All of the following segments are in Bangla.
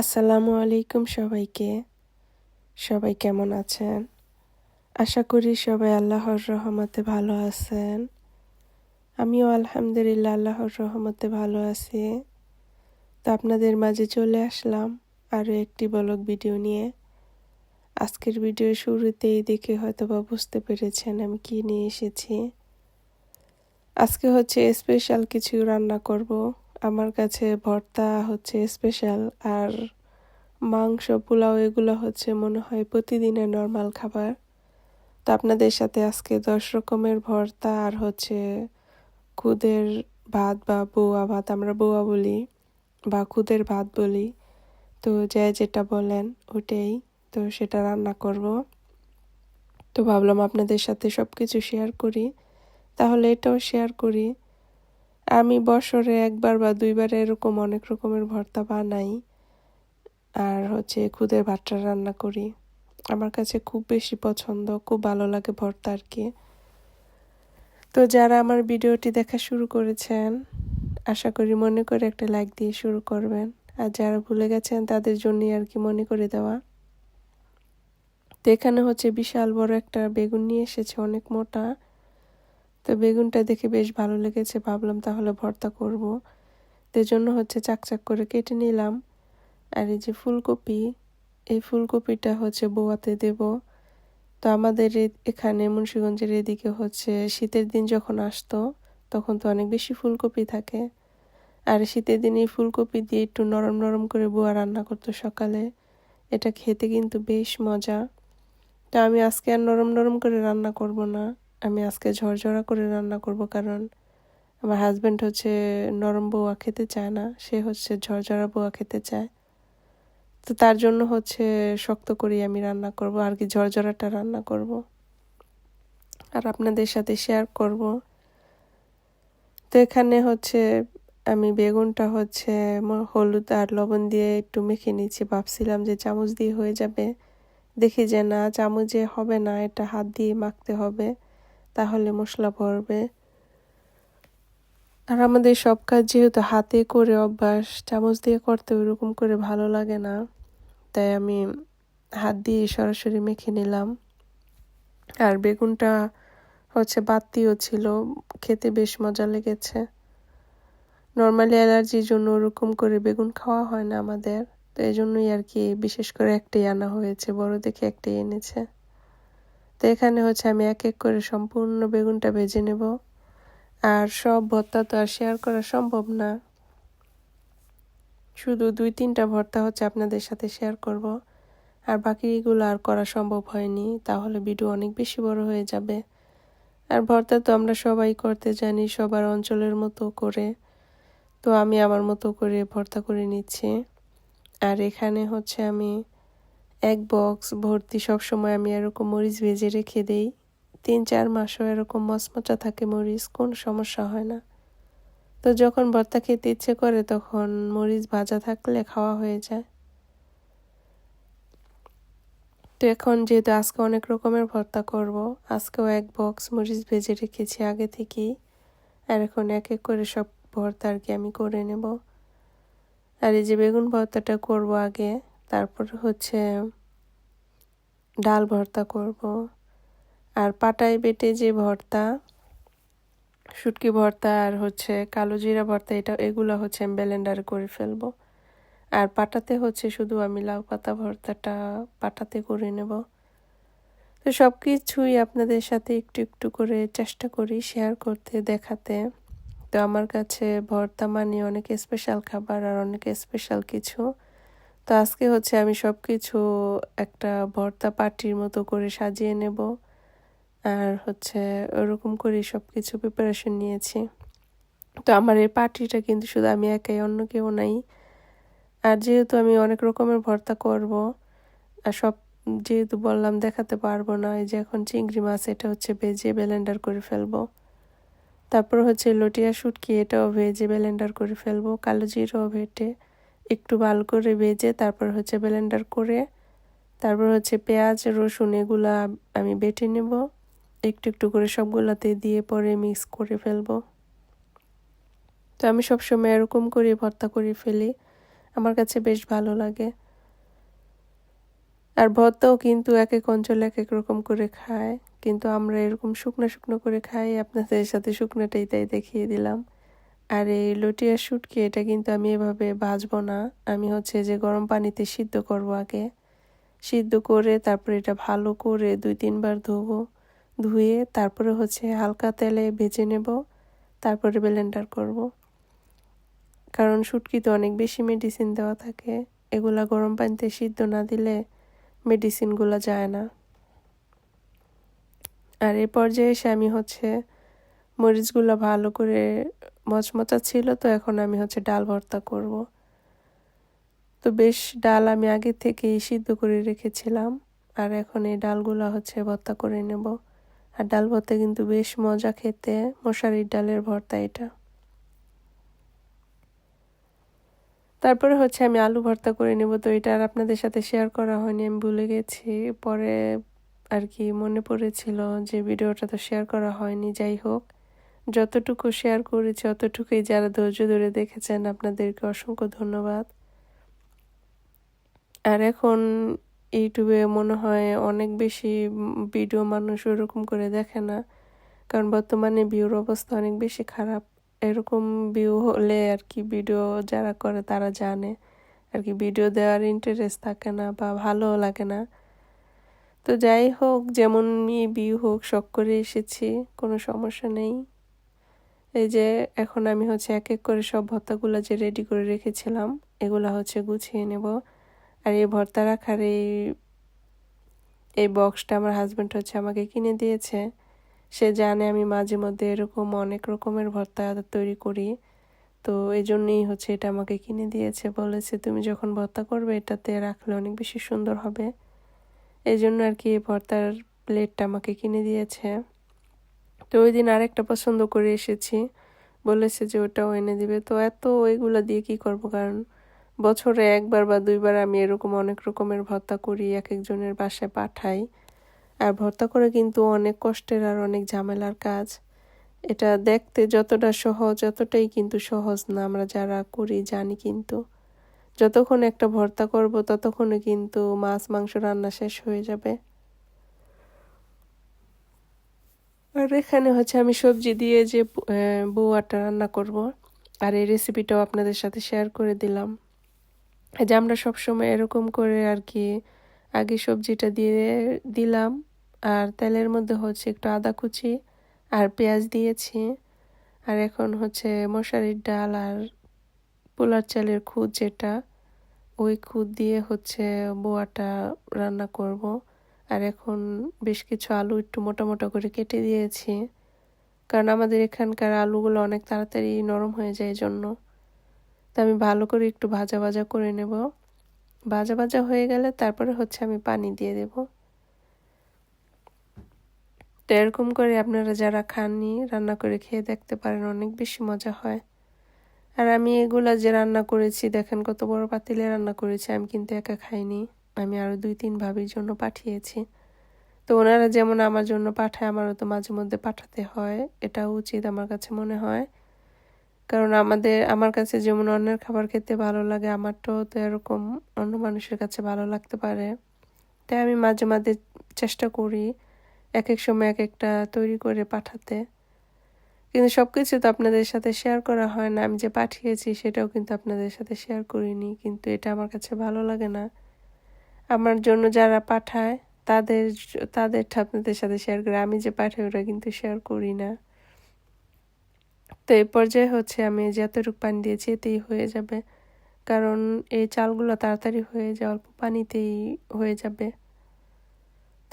আসসালামু আলাইকুম সবাইকে। সবাই কেমন আছেন? আশা করি সবাই আল্লাহর রহমতে ভালো আছেন। আমিও আলহামদুলিল্লাহ আল্লাহর রহমতে ভালো আছি। তো আপনাদের মাঝে চলে আসলাম আরও একটি বলক ভিডিও নিয়ে। আজকের ভিডিও শুরুতেই দেখে হয়তো বা বুঝতে পেরেছেন আমি কি নিয়ে এসেছি। আজকে হচ্ছে স্পেশাল কিছু রান্না করব। আমার কাছে ভর্তা হচ্ছে স্পেশাল আর মাংস, পোলাও এগুলো হচ্ছে মনে হয় প্রতিদিনের নর্মাল খাবার। তো আপনাদের সাথে আজকে দশ রকমের ভর্তা আর হচ্ছে খুদের ভাত বা বৌয়া ভাত আমরা বৌয়া বলি বা খুদের ভাত বলি। তো যে যেটা বলেন ওটাই, তো সেটা রান্না করব। তো ভাবলাম আপনাদের সাথে সব কিছু শেয়ার করি। তাহলে এটাও শেয়ার করি। আমি বছরে একবার বা দুইবার এরকম অনেক রকমের ভর্তা বানাই। আর হচ্ছে খুদের ভাতটা রান্না করি। আমার কাছে খুব বেশি পছন্দ, খুব ভালো লাগে ভর্তা আর কি। তো যারা আমার ভিডিওটি দেখা শুরু করেছেন, আশা করি মনে করে একটা লাইক দিয়ে শুরু করবেন। আর যারা ভুলে গেছেন, তাদের জন্যই আর কি মনে করে দেওয়া। তো এখানে হচ্ছে বিশাল বড় একটা বেগুন নিয়ে এসেছে, অনেক মোটা। তো বেগুনটা দেখে বেশ ভালো লেগেছে। ভাবলাম তাহলে ভর্তা করব। তো জন্য হচ্ছে চাকচাক করে কেটে নিলাম। আর এই যে ফুলকপি, এই ফুলকপিটা হচ্ছে বোয়াতে দেব। তো আমাদের এখানে মুন্সীগঞ্জের এদিকে হচ্ছে শীতের দিন যখন আসতো, তখন তো অনেক বেশি ফুলকপি থাকে। আর শীতের দিন এই ফুলকপি দিয়ে একটু নরম নরম করে বোয়া রান্না করতো সকালে। এটা খেতে কিন্তু বেশ মজা। তো আমি আজকে আর নরম নরম করে রান্না করব না। আমি আজকে ঝরঝরা করে রান্না করব কারণ আমার হাজব্যান্ড হচ্ছে নরম বোয়া খেতে চায় না, সে হচ্ছে ঝরঝরা বোয়া খেতে চায়। তো তার জন্য হচ্ছে শক্ত করেই আমি রান্না করব, আর কি ঝরঝরাটা রান্না করব। আর আপনাদের সাথে শেয়ার করব। তো এখানে হচ্ছে আমি বেগুনটা হচ্ছে হলুদ আর লবণ দিয়ে একটু মেখে নিচ্ছি। ভাবছিলাম যে চামচ দিয়ে হয়ে যাবে। দেখি যে না, চামচে হবে না, এটা হাত দিয়ে মাখতে হবে। তাহলে মশলা পড়বে আর আমাদের সব কাজ যেহেতু হাতে করে অভ্যাস, চামচ দিয়ে করতে ওইরকম করে ভালো লাগে না। তাই আমি হাত দিয়ে সরাসরি মেখে নিলাম। আর বেগুনটা হচ্ছে বাতিও ছিল, খেতে বেশ মজা লেগেছে। নর্মালি অ্যালার্জির জন্য ওরকম করে বেগুন খাওয়া হয় না আমাদের। তো এই জন্যই আর কি বিশেষ করে একটাই আনা হয়েছে, বড় দেখে একটাই এনেছে। তো এখানে হচ্ছে আমি এক এক করে সম্পূর্ণ বেগুনটা ভেজে নেব। আর সব ভর্তা তো আর শেয়ার করা সম্ভব না। শুধু দুই তিনটা ভর্তা হচ্ছে আপনাদের সাথে শেয়ার করব। আর বাকিগুলো আর করা সম্ভব হয়নি, তাহলে ভিডিও অনেক বেশি বড় হয়ে যাবে। আর ভর্তা তো আমরা সবাই করতে জানি, সবার অঞ্চলের মতো করে। তো আমি আমার মতো করে ভর্তা করে নিচ্ছি। আর এখানে হচ্ছে আমি এক বক্স ভর্তি সবসময় আমি এরকম মরিচ ভেজে রেখে দেই। তিন, চার মাসও এরকম মচমচা থাকে মরিচ, কোন সমস্যা হয় না। তো যখন ভর্তা খেতে ইচ্ছে করে তখন মরিচ ভাজা থাকলে খাওয়া হয়ে যায়। তো এখন যেহেতু আজকে অনেক রকমের ভর্তা করব, আজকেও এক বক্স মরিচ ভেজে রেখেছি আগে থেকেই। আর এখন এক এক করে সব ভর্তা আর কি আমি করে নেব। আর এই যে বেগুন ভর্তাটা করব আগে তারপর হচ্ছে ডাল ভর্তা করব। আর পাটায় বেটে যে ভর্তা, শুটকি ভর্তা আর হচ্ছে কালো জিরা ভর্তা, এটা, এগুলো হচ্ছে আমি ব্লেন্ডারে করে ফেলব। আর পাটাতে হচ্ছে শুধু আমি লাউ পাতা ভর্তাটা পাটাতে করে নেব। তো সব কিছুই আপনাদের সাথে একটু একটু করে চেষ্টা করি শেয়ার করতে, দেখাতে। তো আমার কাছে ভর্তা মানে অনেক স্পেশাল খাবার আর অনেক স্পেশাল কিছু। তো আজকে হচ্ছে আমি সব কিছু একটা ভর্তা পাটির মতো করে সাজিয়ে নেব। আর হচ্ছে ওরকম করে সব কিছু প্রিপারেশন নিয়েছি। তো আমার এই পার্টিটা কিন্তু শুধু আমি একাই, অন্য কেউ নাই। আর যেহেতু আমি অনেক রকমের ভর্তা করব, আর সব যেহেতু বললাম দেখাতে পারব না, এই যে এখন চিংড়ি মাছ, এটা হচ্ছে ভেজে ব্লেন্ডার করে ফেলব। তারপর হচ্ছে লটিয়া শুটকি, এটাও ভেজে ব্লেন্ডার করে ফেলব, কালো জিরাও ভেটে। একটু ভালো করে ভেজে তারপর হচ্ছে ব্লেন্ডার করে, তারপর হচ্ছে পেঁয়াজ, রসুন এগুলা আমি বেটে নেব। একটু একটু করে সবগুলাতে দিয়ে পরে মিক্স করে ফেলব। তো আমি সবসময় এরকম করে ভর্তা করে ফেলি। আমার কাছে বেশ ভালো লাগে। আর ভর্তাও কিন্তু এক এক অঞ্চলে এক এক রকম করে খায়। কিন্তু আমরা এরকম শুকনো শুকনো করে খাই, আপনাদের সাথে শুকনোটাই তাই দেখিয়ে দিলাম। আর এই লটিয়া শুটকি, এটা কিন্তু আমি এভাবে ভাজবো না। আমি হচ্ছে যে গরম পানিতে সিদ্ধ করব আগে। সিদ্ধ করে তারপরে এটা ভালো করে দুই তিনবার ধোবো, ধুয়ে তারপরে হচ্ছে হালকা তেলে ভেজে নেব, তারপরে ব্লেন্ডার করব। কারণ শুটকিতে অনেক বেশি মেডিসিন দেওয়া থাকে। এগুলা গরম পানিতে সিদ্ধ না দিলে মেডিসিনগুলো যায় না। আর এই পর্যায়ে এসে আমি হচ্ছে মরিচগুলো ভালো করে মচমচা ছিল, তো এখন আমি হচ্ছে ডাল ভর্তা করব। তো বেশ ডাল আমি আগে থেকেই সিদ্ধ করে রেখেছিলাম, আর এখন এই ডালগুলো হচ্ছে ভর্তা করে নেব। আর ডাল ভর্তা কিন্তু বেশ মজা খেতে, মশারির ডালের ভর্তা এটা। তারপরে হচ্ছে আমি আলু ভর্তা করে নেব, তো এটা আর আপনাদের সাথে শেয়ার করা হয়নি, আমি ভুলে গেছি। পরে আর কি মনে পড়েছিল যে ভিডিওটা তো শেয়ার করা হয়নি, যাই হোক। যতটুকু শেয়ার করেছি, অতটুকুই যারা ধৈর্য ধরে দেখেছেন, আপনাদেরকে অসংখ্য ধন্যবাদ। আর এখন ইউটিউবে মনে হয় অনেক বেশি ভিডিও মানুষ ওরকম করে দেখে না, কারণ বর্তমানে ভিউর অবস্থা অনেক বেশি খারাপ। এরকম ভিউ হলে আর কি ভিডিও যারা করে তারা জানে। আর কি ভিডিও দেওয়ার ইন্টারেস্ট থাকে না বা ভালো লাগে না। তো যাই হোক, যেমনই ভিউ হোক শখ করে এসেছি, কোনো সমস্যা নেই। এই যে এখন আমি হচ্ছে এক এক করে সব ভর্তাগুলো যে রেডি করে রেখেছিলাম, এগুলো হচ্ছে গুছিয়ে নেব। আর এই ভর্তা রাখার এই এই বক্সটা আমার হাজব্যান্ড হচ্ছে আমাকে কিনে দিয়েছে। সে জানে আমি মাঝে মধ্যে এরকম অনেক রকমের ভর্তা তৈরি করি। তো এই জন্যই হচ্ছে এটা আমাকে কিনে দিয়েছে। বলেছে, তুমি যখন ভর্তা করবে, এটাতে রাখলে অনেক বেশি সুন্দর হবে। এই জন্য আর কি ভর্তার প্লেটটা আমাকে কিনে দিয়েছে। তো ওই দিন আরেকটা পছন্দ করে এসেছি। বলেছে যে ওটাও এনে দিবে। তো এত ওইগুলো দিয়ে কি করব? কারণ বছরে একবার বা দুইবার আমি এরকম অনেক রকমের ভর্তা করি এক একজনের বাসায় পাঠাই। আর ভর্তা করে কিন্তু অনেক কষ্টের আর অনেক ঝামেলার কাজ। এটা দেখতে যতটা সহজ অতটাই কিন্তু সহজ না। আমরা যারা করি জানি কিন্তু। যতক্ষণ একটা ভর্তা করব, ততক্ষণে কিন্তু মাছ, মাংস রান্না শেষ হয়ে যাবে। আর এখানে হচ্ছে আমি সবজি দিয়ে যে বৌয়াটা রান্না করব। আর এই রেসিপিটাও আপনাদের সাথে শেয়ার করে দিলাম। যে আমরা সবসময় এরকম করে আর কি আগে সবজিটা দিয়ে দিলাম। আর তেলের মধ্যে হচ্ছে একটু আদা কুচি আর পেঁয়াজ দিয়েছি। আর এখন হচ্ছে মশারির ডাল আর পোলার চালের খুদ যেটা, ওই খুদ দিয়ে হচ্ছে বোয়াটা রান্না করব। আর এখন বেশ কিছু আলু একটু মোটা মোটা করে কেটে দিয়েছি। কারণ আমাদের এখানকার আলুগুলো অনেক তাড়াতাড়ি নরম হয়ে যায় জন্য তো আমি ভালো করে একটু ভাজা ভাজা করে নেব। ভাজা ভাজা হয়ে গেলে তারপরে হচ্ছে আমি পানি দিয়ে দেব। তো এরকম করে আপনারা যারা খাননি, রান্না করে খেয়ে দেখতে পারেন, অনেক বেশি মজা হয়। আর আমি এগুলা যে রান্না করেছি, দেখেন কত বড় পাতিলে রান্না করেছি, আমি কিন্তু একা খাইনি। আমি আরও দুই, তিন ভাবির জন্য পাঠিয়েছি। তো ওনারা যেমন আমার জন্য পাঠায়, আমারও তো মাঝে মধ্যে পাঠাতে হয়। এটা উচিত আমার কাছে মনে হয়। কারণ আমাদের, আমার কাছে যেমন অন্যের খাবার খেতে ভালো লাগে, আমারটাও তো এরকম অন্য মানুষের কাছে ভালো লাগতে পারে। তাই আমি মাঝে মাঝে চেষ্টা করি এক এক সময় এক একটা তৈরি করে পাঠাতে। কিন্তু সব কিছু তো আপনাদের সাথে শেয়ার করা হয় না। আমি যে পাঠিয়েছি সেটাও কিন্তু আপনাদের সাথে শেয়ার করিনি। কিন্তু এটা আমার কাছে ভালো লাগে না। আমার জন্য যারা পাঠায়, তাদের তাদেরটা আপনাদের সাথে শেয়ার করে, আমি যে পাঠাই ওরা কিন্তু শেয়ার করি না। তো এই পর্যায়ে হচ্ছে আমি যতটুকু পানি দিয়েছি, এতেই হয়ে যাবে। কারণ এই চালগুলো তাড়াতাড়ি হয়ে যায়, অল্প পানিতেই হয়ে যাবে।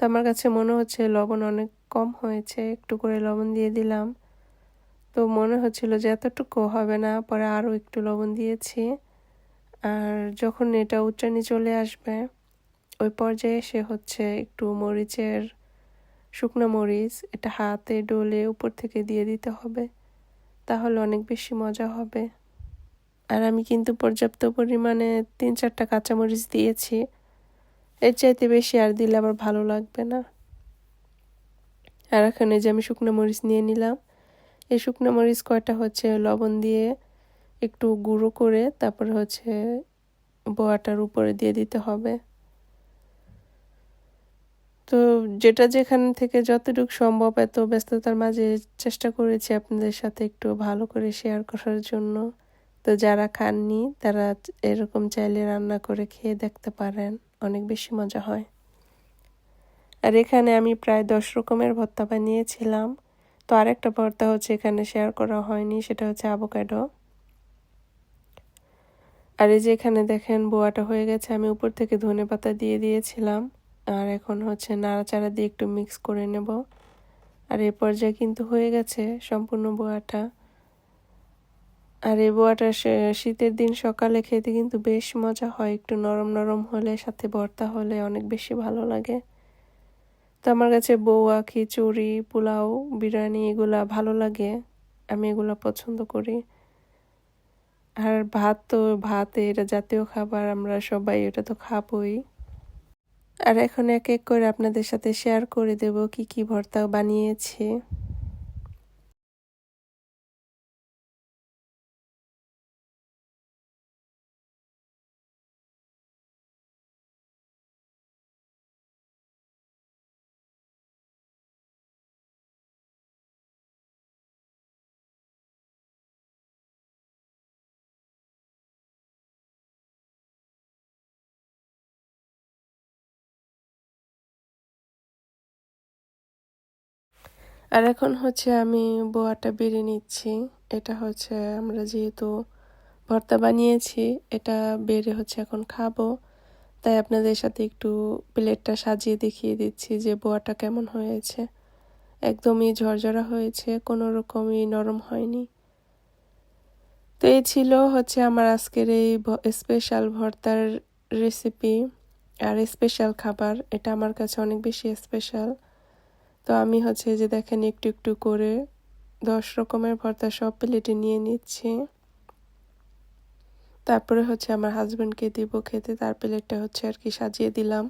তো আমার কাছে মনে হচ্ছে লবণ অনেক কম হয়েছে, একটু করে লবণ দিয়ে দিলাম। তো মনে হচ্ছিল যে এতটুকু হবে না, পরে আরও একটু লবণ দিয়েছি। আর যখন এটা উচ্চানি চলে আসবে ওই পর্যায়ে সে হচ্ছে একটু মরিচের শুকনো মরিচ এটা হাতে ডলে উপর থেকে দিয়ে দিতে হবে। তাহলে অনেক বেশি মজা হবে। আর আমি কিন্তু পর্যাপ্ত পরিমাণে তিন চারটা কাঁচামরিচ দিয়েছি। এর চাইতে বেশি আর দিলে আবার ভালো লাগবে না। আর এখানে যে আমি শুকনো মরিচ নিয়ে নিলাম। এই শুকনো মরিচ কয়টা হচ্ছে লবণ দিয়ে একটু গুঁড়ো করে তারপর হচ্ছে বোয়াটার উপরে দিয়ে দিতে হবে। তো যেটা যেখান থেকে যতটুকু সম্ভব এত ব্যস্ততার মাঝে চেষ্টা করেছি আপনাদের সাথে একটু ভালো করে শেয়ার করার জন্য। তো যারা খাননি, তারা এরকম চাইলে রান্না করে খেয়ে দেখতে পারেন, অনেক বেশি মজা হয়। আর এখানে আমি প্রায় দশ রকমের ভর্তা বানিয়েছিলাম। তো আরেকটা ভর্তা হচ্ছে এখানে শেয়ার করা হয়নি, সেটা হচ্ছে অ্যাভোকাডো আর এই যে এখানে দেখেন, বোয়াটা হয়ে গেছে, আমি উপর থেকে ধনে পাতা দিয়ে দিয়েছিলাম। আর এখন হচ্ছে নাড়াচাড়া দিয়ে একটু মিক্স করে নেব। আর এ পর্যায়ে কিন্তু হয়ে গেছে সম্পূর্ণ বোয়াটা। আর এই বোয়াটা শীতের দিন সকালে খেতে কিন্তু বেশ মজা হয়। একটু নরম নরম হলে, সাথে ভর্তা হলে অনেক বেশি ভালো লাগে। তো আমার কাছে বৌয়া, খিচুড়ি, পোলাও, বিরিয়ানি এগুলা ভালো লাগে। আমি এগুলা পছন্দ করি। আর ভাত তো, ভাত এটা জাতীয় খাবার, আমরা সবাই এটা তো খাবই। আর এখন এক এক করে আপনাদের সাথে শেয়ার করে দেব কি কি ভর্তা বানিয়েছি। আর এখন হচ্ছে আমি বোয়াটা বেড়ে নিচ্ছি। এটা হচ্ছে আমরা যেহেতু ভর্তা বানিয়েছি, এটা বেড়ে হচ্ছে এখন খাব। তাই আপনাদের সাথে একটু প্লেটটা সাজিয়ে দেখিয়ে দিচ্ছি যে বোয়াটা কেমন হয়েছে। একদমই ঝরঝরা হয়েছে, কোনো রকমই নরম হয়নি। তো এই ছিল হচ্ছে আমার আজকের এই স্পেশাল ভর্তার রেসিপি আর স্পেশাল খাবার। এটা আমার কাছে অনেক বেশি স্পেশাল তো আমি হচ্ছে যে দেখেন একটু একটু করে দশ রকমের ভর্তা সব প্লেটে নিয়ে নিচ্ছি। তারপরে হচ্ছে আমার হাজব্যান্ডকে দিব খেতে, তার প্লেটটা হচ্ছে আর কি সাজিয়ে দিলাম।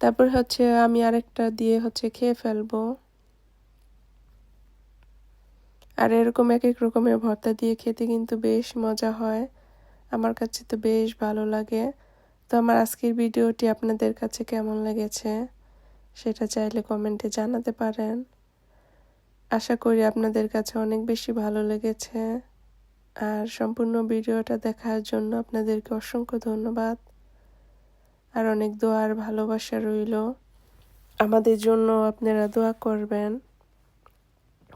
তারপরে হচ্ছে আমি আরেকটা দিয়ে হচ্ছে খেয়ে ফেলব। আর এরকম এক এক রকমের ভর্তা দিয়ে খেতে কিন্তু বেশ মজা হয়। আমার কাছে তো বেশ ভালো লাগে। তো আমার আজকের ভিডিওটি আপনাদের কাছে কেমন লেগেছে? সেটা চাইলে কমেন্টে জানাতে পারেন। আশা করি আপনাদের কাছে অনেক বেশি ভালো লেগেছে। আর সম্পূর্ণ ভিডিওটা দেখার জন্য আপনাদেরকে অসংখ্য ধন্যবাদ। আর অনেক দোয়ার ভালোবাসা রইল। আমাদের জন্য আপনারা দোয়া করবেন।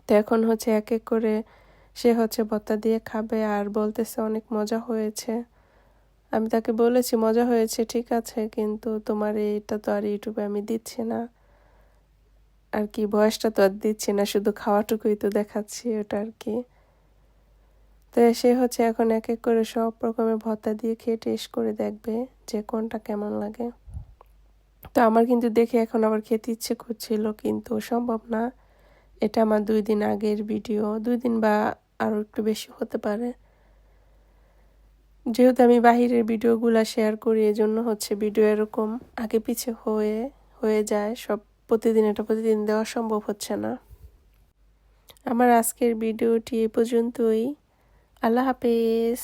তো এখন হচ্ছে এক এক করে সে হচ্ছে বত্তা দিয়ে খাবে আর বলতেছে অনেক মজা হয়েছে। আমি তাকে বলেছি, মজা হয়েছে, ঠিক আছে, কিন্তু তোমার এটা তো আর ইউটিউবে আমি দিচ্ছি না। আর কি, বয়সটা তো আর দিচ্ছি না, শুধু খাওয়াটুকুই তো দেখাচ্ছি ওটা আর কি। তো সে হচ্ছে এখন এক এক করে সব রকমের ভত্তা দিয়ে খেয়ে টেস্ট করে দেখবে যে কোনটা কেমন লাগে। তো আমার কিন্তু দেখে এখন আবার খেতে ইচ্ছে করছিল, কিন্তু সম্ভব না। এটা আমার দুই দিন আগের ভিডিও, দুই দিন বা আরও একটু বেশি হতে পারে। যেহেতু আমি বাহিরের ভিডিওগুলো শেয়ার করি, এজন্য হচ্ছে ভিডিও এরকম আগে পিছে হয়ে হয়ে যায়। সব প্রতিদিন এটা প্রতিদিন দেওয়া সম্ভব হচ্ছে না। আমার আজকের ভিডিওটি এ পর্যন্তই। আল্লাহ হাফেজ।